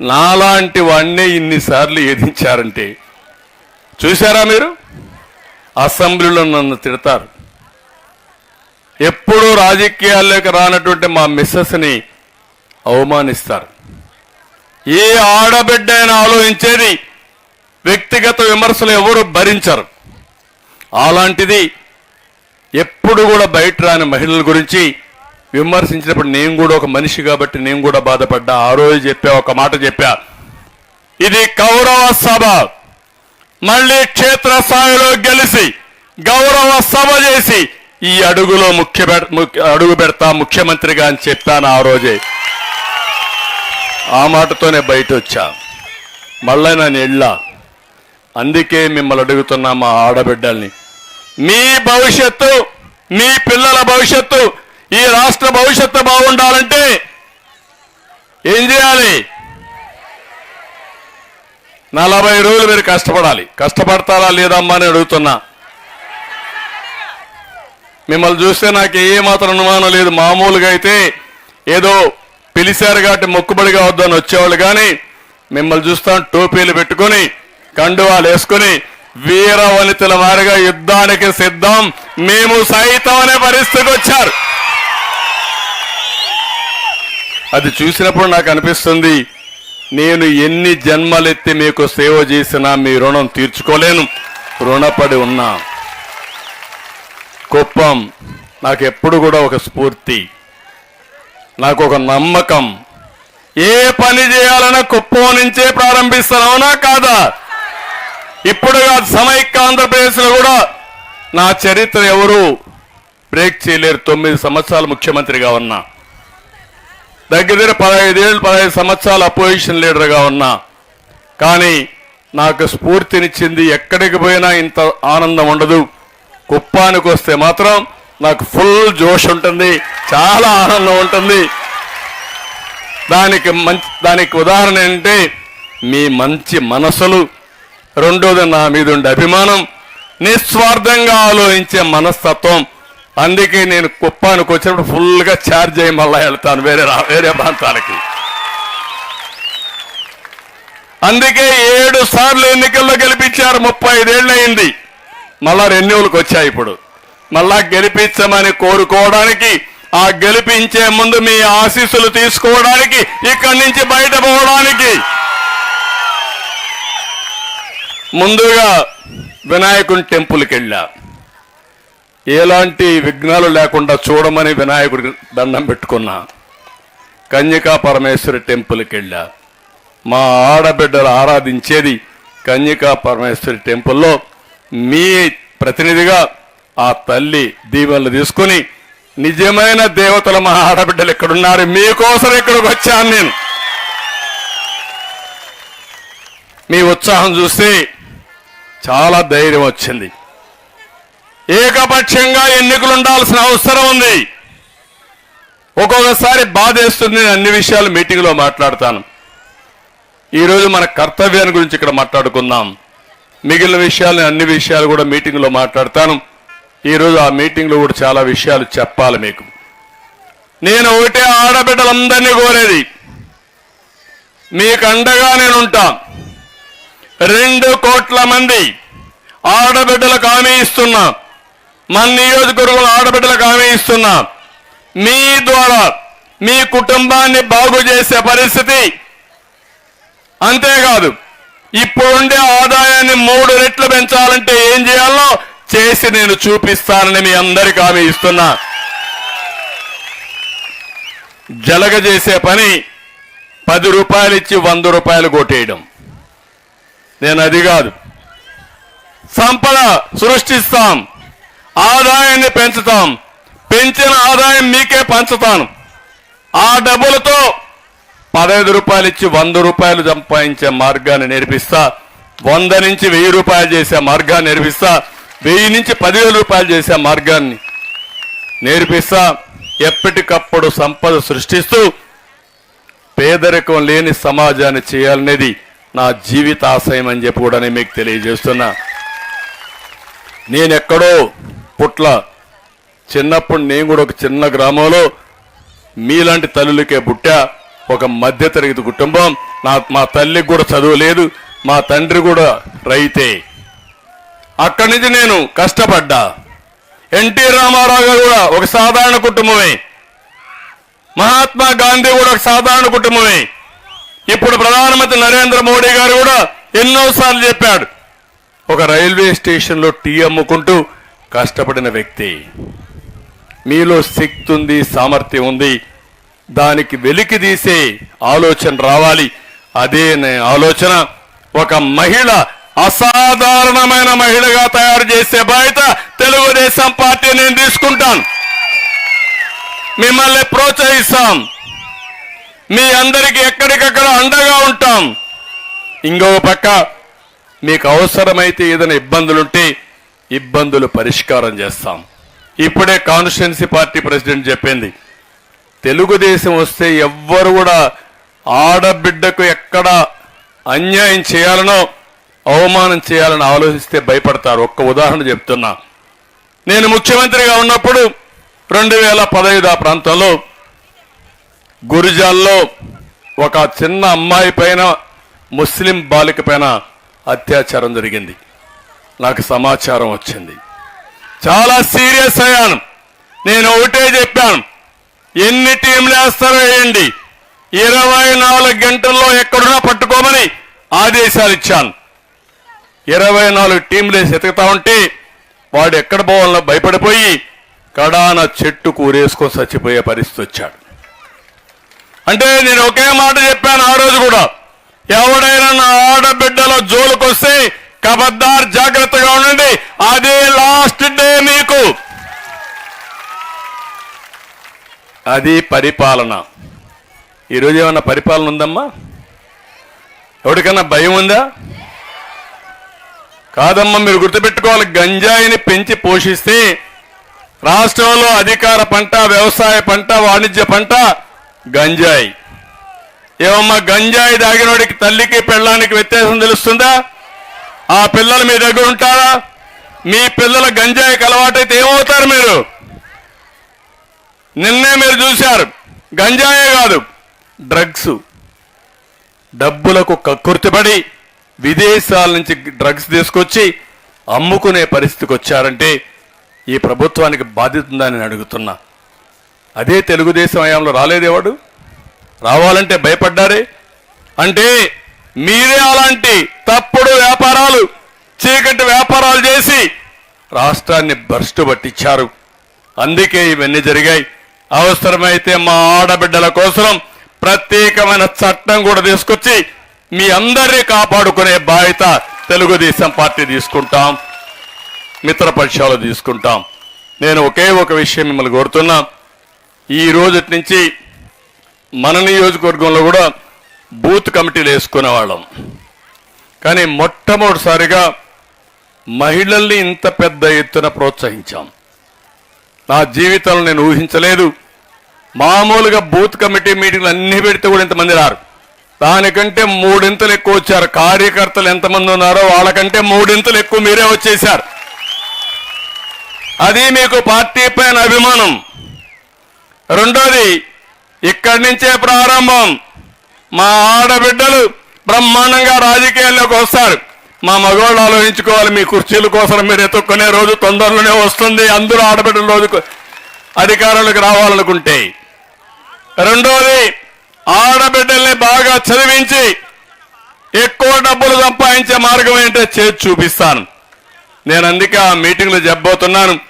నాలాంటి వాడినే ఇన్నిసార్లు ఎదించారంటే. చూశారా మీరు? అసెంబ్లీలో నన్ను తిడతారు. ఎప్పుడూ రాజకీయాల్లోకి రానటువంటి మా మిస్సెస్ని అవమానిస్తారు. ఏ ఆడబిడ్డ అయినా ఆలోచించేది వ్యక్తిగత విమర్శలు ఎవరు భరించరు. అలాంటిది ఎప్పుడు కూడా బయట రాని మహిళల గురించి విమర్శించినప్పుడు నేను కూడా ఒక మనిషి కాబట్టి నేను కూడా బాధపడ్డా. ఆ రోజు చెప్పా ఒక మాట చెప్పా. ఇది కౌరవ సభ. మళ్ళీ క్షేత్రస్థాయిలో గెలిచి గౌరవ సభ చేసి ఈ అడుగులో ముఖ్య అడుగు పెడతా ముఖ్యమంత్రిగా అని చెప్పాను ఆ రోజే. ఆ మాటతోనే బయట వచ్చా మళ్ళీ నేను వెళ్ళా అందుకే మిమ్మల్ని అడుగుతున్నా మా ఆడబిడ్డల్ని. మీ భవిష్యత్తు మీ పిల్లల భవిష్యత్తు ఈ రాష్ట్ర భవిష్యత్తు బాగుండాలంటే ఏం చేయాలి? నలభై రోజులు మీరు కష్టపడాలి. కష్టపడతారా లేదమ్మా అని అడుగుతున్నా. మిమ్మల్ని చూస్తే నాకు ఏ మాత్రం అనుమానం లేదు. మామూలుగా అయితే ఏదో పిలిచారు కాబట్టి మొక్కుబడిగా వద్దని వచ్చేవాళ్ళు కానీ మిమ్మల్ని చూస్తాం టోపీలు పెట్టుకొని కండువాలు వేసుకొని వీర వనితల వారిగా యుద్ధానికి సిద్ధం. మేము సైతం అనే పరిస్థితికి వచ్చారు. అది చూసినప్పుడు నాకు అనిపిస్తుంది నేను ఎన్ని జన్మలెత్తి మీకు సేవ చేసినా మీ రుణం తీర్చుకోలేను. రుణపడి ఉన్నా. కుప్పం నాకు ఎప్పుడు కూడా ఒక స్ఫూర్తి. నాకు ఒక నమ్మకం. ఏ పని చేయాలన్నా కుప్పం నుంచే ప్రారంభిస్తానవునా కాదా? ఇప్పుడు కాదు సమైక్య ఆంధ్రప్రదేశ్లో కూడా నా చరిత్ర ఎవరు? బ్రేక్ చేయలేరు తొమ్మిది సంవత్సరాలు ముఖ్యమంత్రిగా ఉన్నా. దగ్గర దగ్గర పదహైదేళ్ళు పదహైదు సంవత్సరాలు అపోజిషన్ లీడర్గా ఉన్నా. కానీ నాకు స్ఫూర్తినిచ్చింది ఎక్కడికి పోయినా ఇంత ఆనందం ఉండదు. కుప్పానికి వస్తే మాత్రం నాకు ఫుల్ జోష్ ఉంటుంది చాలా ఆనందం ఉంటుంది. దానికి మంచి దానికి ఉదాహరణ ఏంటంటే మీ మంచి మనసులు రెండోది నా మీద ఉండే అభిమానం నిస్వార్థంగా ఆలోచించే మనస్తత్వం. అందుకే నేను కుప్పానికి వచ్చినప్పుడు ఫుల్గా ఛార్జ్ అయ్యి మళ్ళా వెళ్తాను వేరే రా- వేరే ప్రాంతాలకి అందుకే ఏడు సార్లు ఎన్నికల్లో గెలిపించారు ముప్పై ఐదేళ్ళు అయింది మళ్ళా రెన్యూలకు వచ్చాయి ఇప్పుడు. మళ్ళా గెలిపించమని కోరుకోవడానికి ఆ గెలిపించే ముందు మీ ఆశీస్సులు తీసుకోవడానికి ఇక్కడి నుంచి బయట పోవడానికి. ముందుగా వినాయకుని టెంపుల్కి వెళ్ళా. ఎలాంటి విఘ్నాలు లేకుండా చూడమని వినాయకుడి దండం పెట్టుకున్నా. కన్యకా పరమేశ్వరి టెంపుల్కి వెళ్ళా. మా ఆడబిడ్డలు ఆరాధించేది కన్యకా పరమేశ్వరి టెంపుల్లో మీ ప్రతినిధిగా ఆ తల్లి దీవెనలు తీసుకుని నిజమైన దేవతల మా ఆడబిడ్డలు ఎక్కడున్నారు? మీకోసం ఇక్కడికి వచ్చాను నేను. మీ ఉత్సాహం చూస్తే చాలా ధైర్యం వచ్చింది. ఏకపక్షంగా ఎన్నికలు ఉండాల్సిన అవసరం ఉంది. ఒక్కొక్కసారి బాధేస్తుంది నేను అన్ని విషయాలు మీటింగ్లో మాట్లాడతాను. ఈరోజు మన కర్తవ్యాన్ని గురించి ఇక్కడ మాట్లాడుకుందాం. మిగిలిన విషయాలు అన్ని విషయాలు కూడా మీటింగ్లో మాట్లాడతాను. ఈరోజు ఆ మీటింగ్లో కూడా చాలా విషయాలు చెప్పాలి మీకు. నేను ఒకటే ఆడబిడ్డలందరినీ కోరేది. మీకు అండగా నేను ఉంటా. రెండు కోట్ల మంది ఆడబిడ్డలకు హామీ ఇస్తున్నా. మన నియోజకవర్గంలో ఆడబిడ్డలకు హామీ ఇస్తున్నా. మీ ద్వారా మీ కుటుంబాన్ని బాగు చేసే పరిస్థితి అంతేకాదు ఇప్పుడుండే ఆదాయాన్ని మూడు రెట్లు పెంచాలంటే ఏం చేయాలో చేసి నేను చూపిస్తానని మీ అందరికీ హామీ ఇస్తున్నా. జలగ చేసే పని పది రూపాయలు ఇచ్చి వంద రూపాయలు కొట్టేయడం. నేను అది కాదు. సంపద సృష్టిస్తాం. ఆదాయాన్ని పెంచుతాం. పెంచిన ఆదాయం మీకే పంచుతాను. ఆ డబ్బులతో పదహైదు రూపాయలు ఇచ్చి వంద రూపాయలు సంపాదించే మార్గాన్ని నేర్పిస్తా. వంద నుంచి వెయ్యి రూపాయలు చేసే మార్గాన్ని నేర్పిస్తా. వెయ్యి నుంచి పదివేల రూపాయలు చేసే మార్గాన్ని నేర్పిస్తా. ఎప్పటికప్పుడు సంపద సృష్టిస్తూ పేదరికం లేని సమాజాన్ని చేయాలనేది నా జీవిత ఆశయం అని చెప్పి కూడా నేను మీకు తెలియజేస్తున్నా. నేనెక్కడో పుట్ల చిన్నప్పుడు నేను కూడా ఒక చిన్న గ్రామంలో మీలాంటి తల్లులకే పుట్టా. ఒక మధ్యతరగతి కుటుంబం. నా మా తల్లికి కూడా చదువు లేదు మా తండ్రి కూడా రైతే. అక్కడి నుంచి నేను కష్టపడ్డా. ఎన్టీ రామారావు గారు కూడా ఒక సాధారణ కుటుంబమే. మహాత్మా గాంధీ కూడా ఒక సాధారణ కుటుంబమే. ఇప్పుడు ప్రధానమంత్రి నరేంద్ర మోడీ గారు కూడా ఎన్నోసార్లు చెప్పాడు. ఒక రైల్వే స్టేషన్లో టీ అమ్ముకుంటూ కష్టపడిన వ్యక్తి. మీలో శక్తి ఉంది సామర్థ్యం ఉంది. దానికి వెలికి తీసే ఆలోచన రావాలి. అదే ఆలోచన. ఒక మహిళ అసాధారణమైన మహిళగా తయారు చేసే బాధ్యత తెలుగుదేశం పార్టీ నేను తీసుకుంటాను. మిమ్మల్ని ప్రోత్సహిస్తాం. మీ అందరికీ ఎక్కడికక్కడ అండగా ఉంటాం. ఇంకో పక్క మీకు అవసరమైతే ఏదైనా ఇబ్బందులుంటే ఇబ్బందులు పరిష్కారం చేస్తాం. ఇప్పుడే కాన్స్టిట్యున్సీ పార్టీ ప్రెసిడెంట్ చెప్పింది. తెలుగుదేశం వస్తే ఎవ్వరు కూడా ఆడబిడ్డకు ఎక్కడ అన్యాయం చేయాలనో అవమానం చేయాలని ఆలోచిస్తే భయపడతారు. ఒక్క ఉదాహరణ చెప్తున్నా. నేను ముఖ్యమంత్రిగా ఉన్నప్పుడు రెండు వేల పదహైదు ఆ ప్రాంతంలో గురిజాల్లో ఒక చిన్న అమ్మాయి పైన ముస్లిం బాలిక పైన అత్యాచారం జరిగింది. నాకు సమాచారం వచ్చింది. చాలా సీరియస్ అయ్యాను. నేను ఒకటే చెప్పాను. ఎన్ని టీంలు వేస్తారో వేయండి ఇరవై నాలుగు గంటల్లో ఎక్కడున్నా పట్టుకోమని ఆదేశాలు ఇచ్చాను. ఇరవై నాలుగు టీంలు వేసి ఎతుకుతా ఉంటే వాడు ఎక్కడ పోవాలో భయపడిపోయి కడాన చెట్టు కూరేసుకొని చచ్చిపోయే పరిస్థితి వచ్చాడు. అంటే నేను ఒకే మాట చెప్పాను ఆ రోజు కూడా. ఎవడైనా నా ఆడబిడ్డల జోలుకొస్తే కబద్దార్ జాగ్రత్తగా ఉండండి. అదే లాస్ట్ డే మీకు. అది పరిపాలన. ఈరోజు ఏమన్నా పరిపాలన ఉందమ్మా? ఎవరికన్నా భయం ఉందా? కాదమ్మా మీరు గుర్తుపెట్టుకోవాలి గంజాయిని పెంచి పోషిస్తే రాష్ట్రంలో అధికార పంట వ్యవసాయ పంట వాణిజ్య పంట గంజాయి. ఏమమ్మా గంజాయి దాగినోడికి తల్లికి పెళ్ళానికి వ్యత్యాసం తెలుస్తుందా? ఆ పిల్లలు మీ దగ్గర ఉంటారా? మీ పిల్లల గంజాయికి అలవాటైతే ఏమవుతారు మీరు? నిన్నే మీరు చూశారు. గంజాయే కాదు డ్రగ్స్ డబ్బులకు కక్కుర్తిపడి విదేశాల నుంచి డ్రగ్స్ తీసుకొచ్చి అమ్ముకునే పరిస్థితికి వచ్చారంటే ఈ ప్రభుత్వానికి బాధ్యత ఉందని నేను అడుగుతున్నా. అదే తెలుగుదేశం హయాంలో రాలేదేవాడు? రావాలంటే భయపడ్డారే? అంటే మీరే అలాంటి తప్పుడు వ్యాపారాలు చీకటి వ్యాపారాలు చేసి రాష్ట్రాన్ని భ్రష్టు పట్టించారు. అందుకే ఇవన్నీ జరిగాయి. అవసరమైతే మా ఆడబిడ్డల కోసం ప్రత్యేకమైన చట్టం కూడా తీసుకొచ్చి మీ అందరినీ కాపాడుకునే బాధ్యత తెలుగుదేశం పార్టీ తీసుకుంటాం. మిత్రపక్షాలు తీసుకుంటాం. నేను ఒకే ఒక విషయం మిమ్మల్ని కోరుతున్నా. ఈ రోజు నుంచి మన నియోజకవర్గంలో కూడా బూత్ కమిటీలు వేసుకునేవాళ్ళం. కానీ మొట్టమొదటిసారిగా మహిళల్ని ఇంత పెద్ద ఎత్తున ప్రోత్సహించాం. నా జీవితంలో నేను ఊహించలేదు. మామూలుగా బూత్ కమిటీ మీటింగ్లు అన్ని పెడితే కూడా ఇంతమంది రారు. దానికంటే మూడింతలు ఎక్కువ వచ్చారు. కార్యకర్తలు ఎంతమంది ఉన్నారో వాళ్ళకంటే మూడింతలు ఎక్కువ మీరే వచ్చేశారు. అది మీకు పార్టీ పైన అభిమానం. రెండోది ఇక్కడి నుంచే ప్రారంభం. మా ఆడబిడ్డలు బ్రహ్మాండంగా రాజకీయాల్లోకి వస్తారు. మా మగవాళ్ళు ఆలోచించుకోవాలి మీ కుర్చీల కోసం మీరు ఎత్తుక్కునే రోజు తొందరలోనే వస్తుంది. అందరూ ఆడబిడ్డల రోజు అధికారంలోకి రావాలనుకుంటే. రెండోది ఆడబిడ్డల్ని బాగా చదివించి ఎక్కువ డబ్బులు సంపాదించే మార్గం ఏంటో చేసి చూపిస్తాను. నేను అందుకే ఆ మీటింగ్లో చెప్పబోతున్నాను.